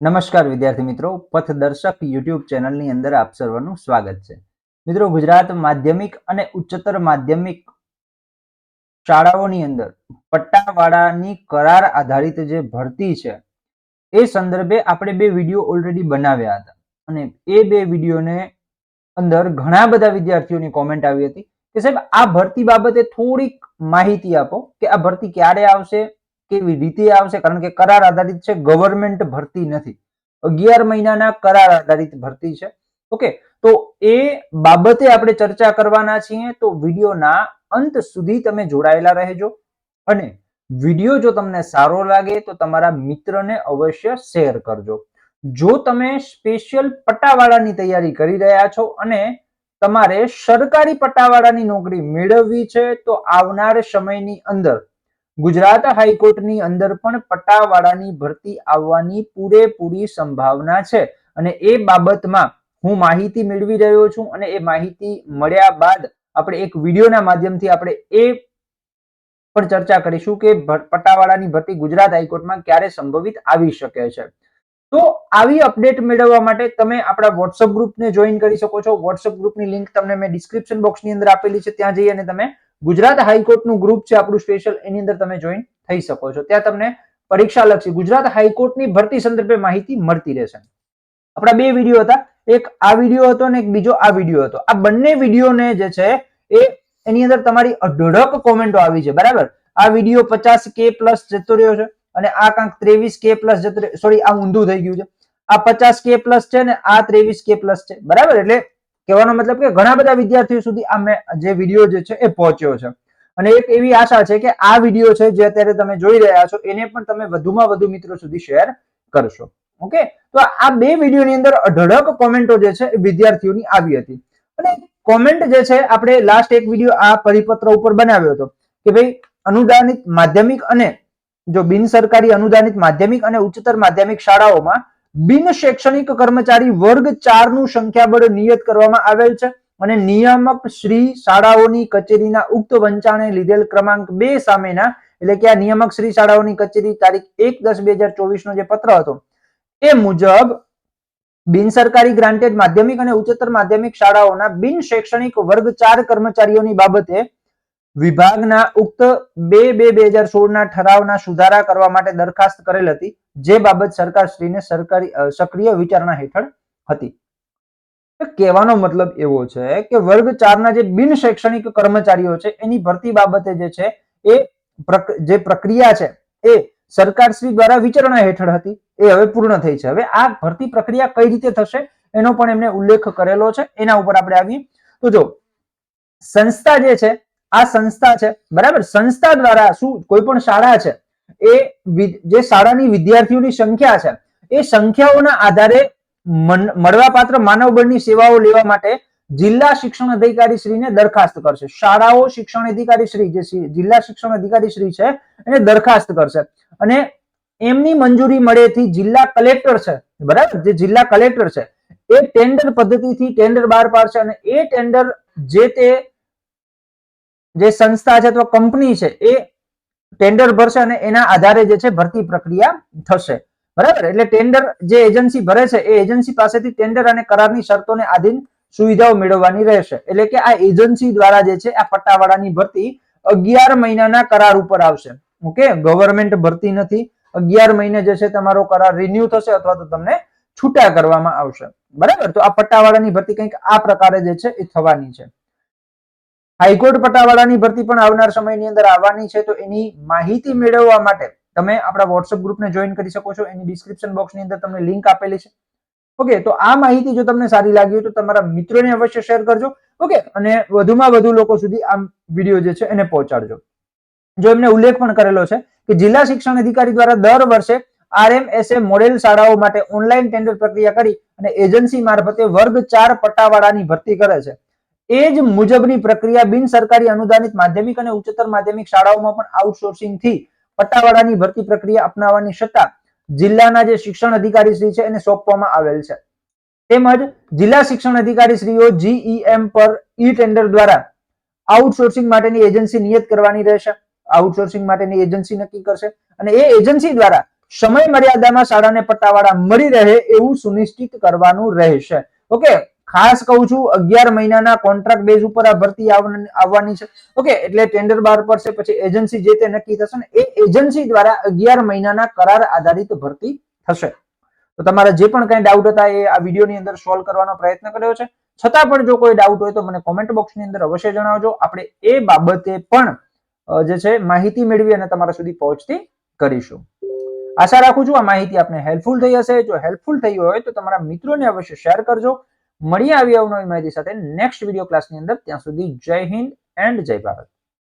નમસ્કાર વિદ્યાર્થી મિત્રો, પથદર્શક યુટ્યુબ ચેનલની અંદર આપ સર્વનું સ્વાગત છે. મિત્રો, ગુજરાત માધ્યમિક અને ઉચ્ચતર માધ્યમિક શાળાઓની અંદર પટ્ટાવાળાની કરાર આધારિત જે ભરતી છે, એ સંદર્ભે આપણે બે વીડિયો ઓલરેડી બનાવ્યા હતા. અને એ બે વિડીયોને અંદર ઘણા બધા વિદ્યાર્થીઓની કોમેન્ટ આવી હતી કે સાહેબ, આ ભરતી બાબતે થોડીક માહિતી આપો કે આ ભરતી ક્યારે આવશે? કેવી રીતે આવશે? કારણ કે કરાર આધારિત છે ગવર્મેન્ટ ભરતી નથી. અગિયાર મહિનાના કરાર આધારિત ભરતી છે. ઓકે તો એ બાબતે આપણે ચર્ચા કરવાના છીએ. તો વિડીયોના અંત સુધી તમે જોડાયેલા રહેજો. અને વીડિયો જો તમને સારો લાગે, તો તમારા મિત્રને અવશ્ય શેર કરજો. જો તમે સ્પેશિયલ પટ્ટાવાળાની તૈયારી કરી રહ્યા છો અને તમારે સરકારી પટ્ટાવાળાની નોકરી મેળવવી છે, તો આવનાર સમયની અંદર ગુજરાત હાઈકોર્ટની અંદર પણ પટાવાળાની ભરતી આવવાની પૂરેપૂરી સંભાવના છે અને એ બાબતમાં હું માહિતી મેળવી રહ્યો છું અને એ માહિતી મળ્યા બાદ આપણે એક વિડીયોના માધ્યમથી આપણે એ પણ ચર્ચા કરીશું કે પટ્ટાવાળાની ભરતી ગુજરાત હાઈકોર્ટમાં ક્યારે સંભવિત આવી શકે છે. તો આવી અપડેટ મેળવવા માટે તમે આપણા વોટ્સઅપ ગ્રુપને જોઈન કરી શકો છો. વોટ્સઅપ ગ્રુપની લિંક તમને મેં ડિસ્ક્રિપ્શન બોક્સની અંદર આપેલી છે. ત્યાં જઈ અને તમે ગુજરાત હાઈકોર્ટનું ગ્રુપ છે, આપણું સ્પેશિયલ એની અંદર તમે જોઈન થઈ શકો છો. ત્યાં તમને પરીક્ષા લક્ષી ગુજરાત હાઈકોર્ટની ભરતી સંદર્ભે માહિતી મળતી રહેશે. આપણા બે વીડિયો હતા. એક આ વીડિયો હતો અને એક બીજો આ વીડિયો હતો. આ બંને વિડીયોને જે છે, એ એની અંદર તમારી અઢળક કોમેન્ટો આવી છે. બરાબર? આ વીડિયો પચાસ કે પ્લસ જતો રહ્યો છે અને આ કાંક ત્રેવીસ કે પ્લસ જતો સોરી આ ઊંધું થઈ ગયું છે. આ પચાસ કે પ્લસ છે ને આ ત્રેવીસ કે પ્લસ છે. બરાબર? એટલે કહેવાનો મતલબ કે ઘણા બધા વિદ્યાર્થીઓ સુધી આ જે વીડિયો જે છે એ પહોંચ્યો છે. અને એક એવી આશા છે કે આ વીડિયો છે જે અત્યારે તમે જોઈ રહ્યા છો, એને પણ તમે વધુમાં વધુ મિત્રો સુધી શેર કરશો. ઓકે તો આ બે વિડીયોની અંદર અઢળક કોમેન્ટો જે છે એ વિદ્યાર્થીઓની આવી હતી. અને કોમેન્ટ જે છે, આપણે લાસ્ટ એક વીડિયો આ પરિપત્ર ઉપર બનાવ્યો હતો કે ભાઈ, અનુદાનિત માધ્યમિક અને જો બિન સરકારી અનુદાનિત માધ્યમિક અને ઉચ્ચતર માધ્યમિક શાળાઓમાં બિન શૈક્ષણિક કર્મચારી વર્ગ ચારનું સંખ્યાબળ નિયત કરવામાં આવેલ છે અને નિયામક શ્રી શાળાઓની કચેરીના ઉક્ત વંચાણે લીધેલ ક્રમાંક બે સામેના, એટલે કે આ નિયામક શ્રી શાળાઓની કચેરી તારીખ એક દસ બે હજાર ચોવીસ નો જે પત્ર હતો, એ મુજબ બિન સરકારી ગ્રાન્ટેડ માધ્યમિક અને ઉચ્ચતર માધ્યમિક શાળાઓના બિન શૈક્ષણિક વર્ગ ચાર કર્મચારીઓની બાબતે વિભાગના ઉક્ત બે બે બે હજાર સોળના ઠરાવના સુધારા કરવા માટે દરખાસ્ત કરેલ હતી, જે બાબત સરકારશ્રીને સરકારી સક્રિય વિચારણા હેઠળ હતી. કહેવાનો મતલબ એવો છે કે વર્ગ ચારના જે બિન શૈક્ષણિક કર્મચારીઓ છે, એની ભરતી બાબતે જે છે, એ જે પ્રક્રિયા છે, એ સરકારશ્રી દ્વારા વિચારણા હેઠળ હતી, એ હવે પૂર્ણ થઈ છે. હવે આ ભરતી પ્રક્રિયા કઈ રીતે થશે, એનો પણ એમને ઉલ્લેખ કરેલો છે. એના ઉપર આપણે આવીએ. તો જો, સંસ્થા જે છે આ સંસ્થા છે. બરાબર? સંસ્થા દ્વારા શું કોઈ પણ શાળા છે, એ જે શાળાની વિદ્યાર્થીઓની સંખ્યા છે, એ સંખ્યાઓના આધારે મળવાપાત્ર માનવબળની સેવાઓ લેવા માટે જિલ્લા શિક્ષણ અધિકારી શ્રીને દરખાસ્ત કરશે. શાળાઓ શિક્ષણ અધિકારી શ્રી જે જિલ્લા શિક્ષણ અધિકારી શ્રી છે, એને દરખાસ્ત કરશે. અને એમની મંજૂરી મળેથી જિલ્લા કલેક્ટર છે, બરાબર? જે જિલ્લા કલેક્ટર છે, એ ટેન્ડર પદ્ધતિથી ટેન્ડર બહાર પાડશે અને એ ટેન્ડર જે તે જે સંસ્થા છે અથવા કંપની છે, એ ટેન્ડર ભરશે અને એના આધારે જે છે ભરતી પ્રક્રિયા થશે. બરાબર? એટલે ટેન્ડર જે એજન્સી ભરે છે, એ એજન્સી પાસેથી ટેન્ડર અને કરારની શરતોને આધીન સુવિધાઓ મેળવવાની રહેશે. એટલે કે આ એજન્સી દ્વારા જે છે, આ પટ્ટાવાળાની ભરતી અગિયાર મહિનાના કરાર ઉપર આવશે. ઓકે? ગવર્મેન્ટ ભરતી નથી. અગિયાર મહિને જે છે તમારો કરાર રિન્યુ થશે અથવા તો તમને છૂટા કરવામાં આવશે. બરાબર? તો આ પટ્ટાવાળાની ભરતી કંઈક આ પ્રકારે જે છે એ થવાની છે. હાઈકોર્ટ પટાવાળાની ભરતી પણ આવનાર સમયની અંદર આવવાની છે, તો એની માહિતી મેળવવા માટે તમે આપણા વોટ્સઅપ ગ્રુપને જોઈન કરી શકો છો. એની ડિસ્ક્રિપ્શન બોક્સની અંદર તમને લિંક આપેલી છે. ઓકે તો આ માહિતી જો તમને સારી લાગી હોય તો તમારા મિત્રોને અવશ્ય શેર કરજો. ઓકે અને વધુમાં વધુ લોકો સુધી આ વીડિયો જે છે એને પહોંચાડજો. જો એમને ઉલ્લેખ પણ કરેલો છે કે જિલ્લા શિક્ષણ અધિકારી દ્વારા દર વર્ષે આરએમએસએ મોડેલ શાળાઓ માટે ઓનલાઈન ટેન્ડર પ્રક્રિયા કરી અને એજન્સી મારફતે વર્ગ ચાર પટ્ટાવાળાની ભરતી કરે છે. એ જ મુજબની પ્રક્રિયા બિન સરકારી અનુદાનિત માધ્યમિક અને ઉચ્ચતર માધ્યમિક શાળાઓમાં પણ આઉટસોર્સિંગથી પટ્ટાવાળાની ભરતી પ્રક્રિયા અપનાવવાની સત્તા જિલ્લાના જે શિક્ષણ અધિકારી શ્રી છે એને સોંપવામાં આવેલ છે. તેમજ જિલ્લા શિક્ષણ અધિકારી શ્રીઓ જીઈએમ પર ઈ ટેન્ડર દ્વારા આઉટસોર્સિંગ માટેની એજન્સી નિયત કરવાની રહેશે. આઉટસોર્સિંગ માટેની એજન્સી નક્કી કરશે અને એ એજન્સી દ્વારા સમય મર્યાદામાં શાળાને પટ્ટાવાળા મળી રહે એવું સુનિશ્ચિત કરવાનું રહેશે. ઓકે ખાસ કહું છું, અગિયાર મહિનાના કોન્ટ્રાક્ટ બેઝ ઉપર આ ભરતી આવવાની છે. ઓકે એટલે ટેન્ડર બહાર પડશે, પછી એજન્સી જે તે નક્કી થશે ને, એ એજન્સી દ્વારા અગિયાર મહિનાના કરાર આધારિત ભરતી થશે. તો તમારા જે પણ કઈ ડાઉટ હતા, એ આ વિડીયોની અંદર સોલ્વ કરવાનો પ્રયત્ન કર્યો છે. છતાં પણ જો કોઈ ડાઉટ હોય, તો મને કોમેન્ટ બોક્સની અંદર અવશ્ય જણાવજો. આપણે એ બાબતે પણ જે છે, માહિતી મેળવી અને તમારા સુધી પહોંચતી કરીશું. આશા રાખું છું આ માહિતી આપને હેલ્પફુલ થઈ હશે. જો હેલ્પફુલ થઈ હોય, તો તમારા મિત્રોને અવશ્ય શેર કરજો. મળીએ આવી અવનવી માહિતી સાથે નેક્સ્ટ વીડિયો ક્લાસની અંદર. ત્યાં સુધી જય હિન્દ એન્ડ જય ભારત.